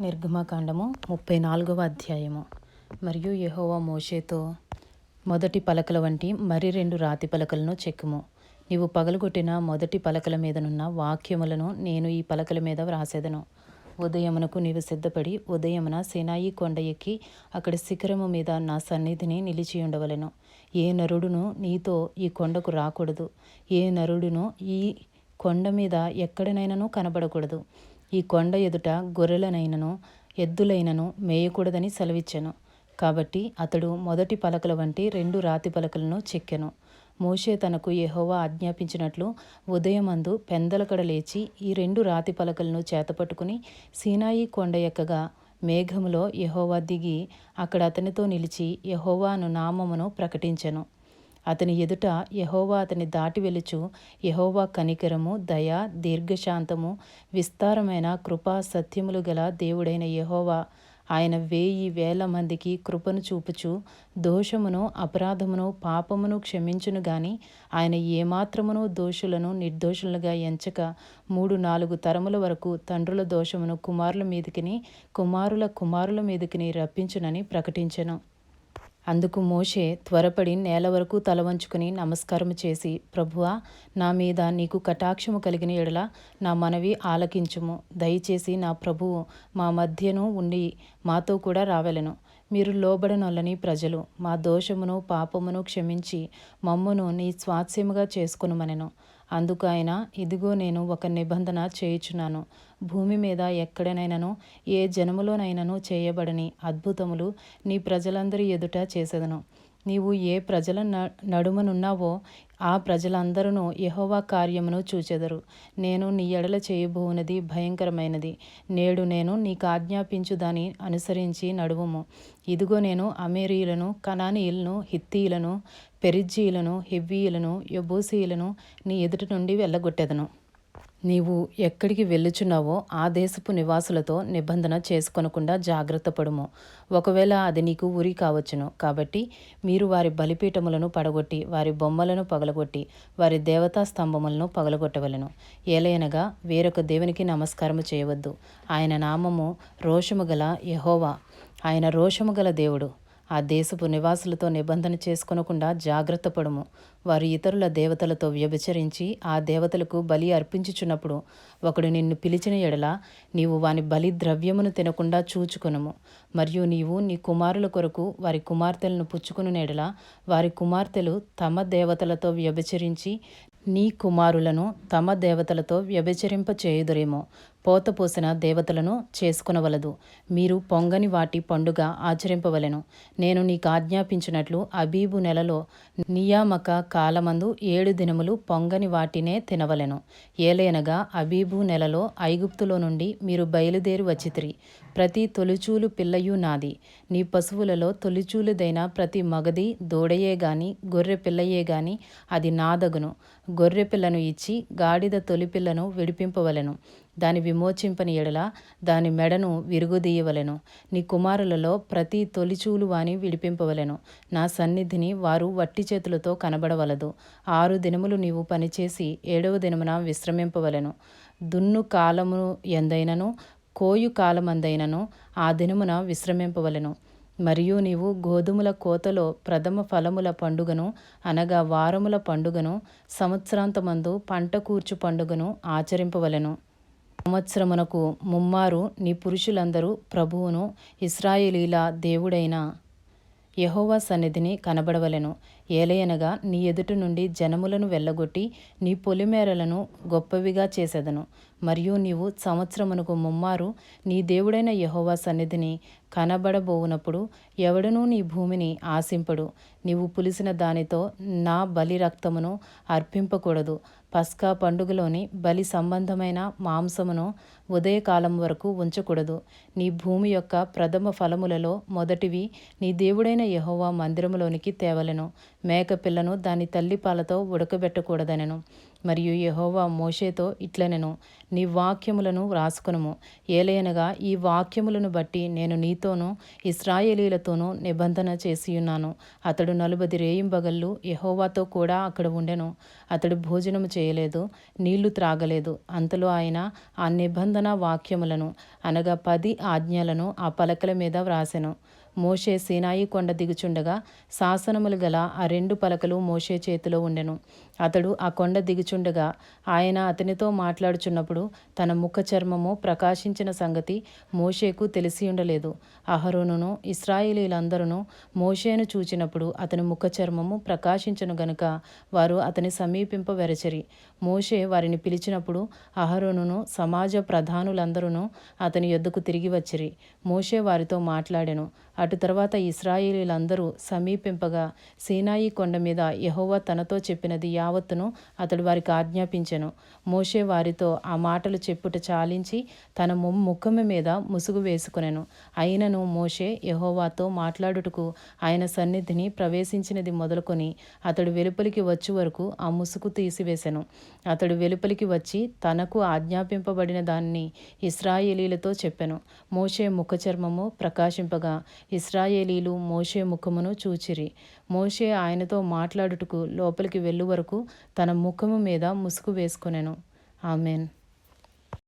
నిర్గమకాండము ముప్పై నాలుగవ అధ్యాయము. మరియు యెహోవా మోషేతో మొదటి పలకల వంటి మరి రెండు రాతి పలకలను చెక్కుము. నీవు పగలగొట్టిన మొదటి పలకల మీదనున్న వాక్యములను నేను ఈ పలకల మీద వ్రాసేదను. ఉదయమునకు నీవు సిద్ధపడి ఉదయమున సేనాయి కొండ ఎక్కి అక్కడి శిఖరము మీద నా సన్నిధిని నిలిచి ఉండవలెను. ఏ నరుడును నీతో ఈ కొండకు రాకూడదు. ఏ నరుడును ఈ కొండ మీద ఎక్కడనైనను కనబడకూడదు. ఈ కొండ ఎదుట గొర్రెలనైనను ఎద్దులైనను మేయకూడదని సెలవిచ్చెను. కాబట్టి అతడు మొదటి పలకల వంటి రెండు రాతి పలకలను చెక్కెను. మోషే తనకు యహోవా ఆజ్ఞాపించినట్లు ఉదయమందు పెందలకడ లేచి ఈ రెండు రాతి పలకలను చేతపట్టుకుని సీనాయి కొండ ఎక్కగా మేఘములో యహోవా దిగి అక్కడ అతనితో నిలిచి యహోవాను నామమును ప్రకటించెను. అతని ఎదుట యహోవా అతని దాటి వెలుచు యహోవా కనికరము దయ దీర్ఘశాంతము విస్తారమైన కృపా సత్యములు గల దేవుడైన యహోవా. ఆయన వేయి వేల మందికి కృపను చూపుచు దోషమును అపరాధమును పాపమును క్షమించును గాని ఆయన ఏమాత్రమును దోషులను నిర్దోషులుగా ఎంచక మూడు నాలుగు తరముల వరకు తండ్రుల దోషమును కుమారుల మీదికిని కుమారుల కుమారుల మీదికిని రప్పించునని ప్రకటించెను. అందుకు మోషే త్వరపడి నేల వరకు తల వంచుకుని నమస్కారము చేసి ప్రభువా నా మీద నీకు కటాక్షము కలిగిన ఎడల నా మనవి ఆలకించుము. దయచేసి నా ప్రభువు మా మధ్యను ఉండి మాతో కూడా రావెలను. మీరు లోబడనొల్లని ప్రజలు మా దోషమును పాపమును క్షమించి మమ్మును నీ స్వాస్యముగా చేసుకునుమనెను. అందుకు ఆయన ఇదిగో నేను ఒక నిబంధన చేయుచున్నాను. భూమి మీద ఎక్కడనైనను ఏ జనములోనైనను చేయబడని అద్భుతములు నీ ప్రజలందరి ఎదుట చేసేదను. నీవు ఏ ప్రజల న నడుమనున్నావో ఆ ప్రజలందరూ యహోవా కార్యమును చూచెదరు. నేను నీ ఎడల చేయబోనది భయంకరమైనది. నేడు నేను నీకు ఆజ్ఞాపించు దాని అనుసరించి నడువుము. ఇదిగో నేను అమేరియులను కనానీయులను హిత్తీయులను పెరిజ్జీయులను హెవ్వీయులను యబూసీయులను నీ ఎదుటి నుండి వెళ్ళగొట్టెదను. నీవు ఎక్కడికి వెళ్ళుచున్నావో ఆ దేశపు నివాసులతో నిబంధన చేసుకొనకుండా జాగ్రత్త పడుము. ఒకవేళ అది నీకు ఉరి కావచ్చును. కాబట్టి మీరు వారి బలిపీఠములను పడగొట్టి వారి బొమ్మలను పగలగొట్టి వారి దేవతా స్తంభములను పగలగొట్టవలను. ఏలయనగా వేరొక దేవునికి నమస్కారము చేయవద్దు. ఆయన నామము రోషము గల యహోవా. ఆయన రోషము గల దేవుడు. ఆ దేశపు నివాసులతో నిబంధన చేసుకొనకుండా జాగ్రత్త పడుము. వారు ఇతరుల దేవతలతో వ్యభిచరించి ఆ దేవతలకు బలి అర్పించుచున్నప్పుడు ఒకడు నిన్ను పిలిచిన ఎడల నీవు వాని బలి ద్రవ్యమును తినకుండా చూచుకొనుము. మరియు నీవు నీ కుమారుల కొరకు వారి కుమార్తెలను పుచ్చుకుని ఎడల వారి కుమార్తెలు తమ దేవతలతో వ్యభిచరించి నీ కుమారులను తమ దేవతలతో వ్యభిచరింప చేయుదురేమో పోతపోసిన దేవతలను చేసుకునవలదు. మీరు పొంగని వాటి పండుగ ఆచరింపవలెను. నేను నీకు ఆజ్ఞాపించినట్లు అబీబు నెలలో నియామక కాలమందు ఏడు దినములు పొంగని వాటినే తినవలెను. ఏలైనగా అబీబు నెలలో ఐగుప్తులో నుండి మీరు బయలుదేరి వచ్చితిరి. ప్రతి తొలిచూలు పిల్లయు నాది. నీ పశువులలో తొలిచూలుదైన ప్రతి మగది దూడయే గాని గొర్రె పిల్లయే గాని అది నాదగును. గొర్రె పిల్లను ఇచ్చి గాడిద తొలిపిల్లను విడిపింపవలెను. దాని విమోచింపని ఎడల దాని మెడను విరుగుదీయవలెను. నీ కుమారులలో ప్రతి తొలిచూలు వాని విడిపింపవలెను. నా సన్నిధిని వారు వట్టి చేతులతో కనబడవలదు. ఆరు దినములు నీవు పనిచేసి ఏడవ దినమున విశ్రమింపవలెను. దున్ను కాలము ఎందైనను కోయు కాలమందైనను ఆ దినమున విశ్రమింపవలెను. మరియు నీవు గోధుమల కోతలో ప్రథమ ఫలముల పండుగను అనగా వారముల పండుగను సంవత్సరాంతమందు పంట కూర్చు పండుగను ఆచరింపవలెను. సంవత్సరమునకు ముమ్మారు నీ పురుషులందరూ ప్రభువును ఇస్రాయేలీల దేవుడైన యహోవా సన్నిధిని కనబడవలెను. ఏలయనగా నీ ఎదుటి నుండి జనములను వెళ్ళగొట్టి నీ పొలిమేరలను గొప్పవిగా చేసేదను. మరియు నీవు సంవత్సరమునకు ముమ్మారు నీ దేవుడైన యహోవా సన్నిధిని కనబడబోవునప్పుడు ఎవడనూ నీ భూమిని ఆశింపడు. నీవు పులిసిన దానితో నా బలి రక్తమును అర్పింపకూడదు. పస్కా పండుగలోని బలి సంబంధమైన మాంసమును ఉదయకాలం వరకు ఉంచకూడదు. నీ భూమి యొక్క ప్రథమ ఫలములలో మొదటివి నీ దేవుడైన యహోవా మందిరములోనికి తేవలెను. మేకపిల్లను దాని తల్లి పాలతో ఉడకబెట్టకూడదనెను. మరియు యహోవా మోషేతో ఇట్లనెను. నీ వాక్యములను వ్రాసుకునము ఏలయనగా ఈ వాక్యములను బట్టి నేను నీతోనూ ఇస్రాయేలీలతోనూ నిబంధన చేసియున్నాను. అతడు నలుబది రేయింబగళ్ళు యహోవాతో కూడా అక్కడ ఉండెను. అతడు భోజనము చేయలేదు నీళ్ళు త్రాగలేదు. అంతలో ఆయన ఆ నిబంధన నిబంధన వాక్యములను అనగా పది ఆజ్ఞలను ఆ పలకల మీద వ్రాసెను. మోషే సీనాయి కొండ దిగుచుండగా శాసనములు గల ఆ రెండు పలకలు మోషే చేతిలో ఉండెను. అతడు ఆ కొండ దిగుచుండగా ఆయన అతనితో మాట్లాడుచున్నప్పుడు తన ముఖ చర్మము ప్రకాశించిన సంగతి మోషేకు తెలిసి ఉండలేదు. అహరోనును ఇస్రాయిలీలందరూ మోషేను చూచినప్పుడు అతని ముఖ చర్మము ప్రకాశించను గనుక వారు అతని సమీపింపవెరచరి మోషే వారిని పిలిచినప్పుడు అహరోనును సమాజ ప్రధానులందరూ అతని యొద్దకు తిరిగి వచ్చిరి. మోషే వారితో మాట్లాడెను. అటు తర్వాత ఇస్రాయేలీలందరూ సమీపింపగా సీనాయి కొండ మీద యహోవా తనతో చెప్పినది యావత్తును అతడు వారికి ఆజ్ఞాపించెను. మోషే వారితో ఆ మాటలు చెప్పుట చాలించి తన ముఖము మీద ముసుగు వేసుకునెను. అయినను మోషే యహోవాతో మాట్లాడుటకు ఆయన సన్నిధిని ప్రవేశించినది మొదలుకొని అతడు వెలుపలికి వచ్చి వరకు ఆ ముసుగు తీసివేశెను అతడు వెలుపలికి వచ్చి తనకు ఆజ్ఞాపింపబడిన దాన్ని ఇస్రాయేలీలతో చెప్పెను. మోషే ముఖ చర్మము ప్రకాశింపగా ఇస్రాయేలీలు మోషే ముఖమును చూచిరి. మోషే ఆయనతో మాట్లాడుటకు లోపలికి వెళ్ళు వరకు తన ముఖము మీద ముసుగు వేసుకొనెను. ఆమెన్.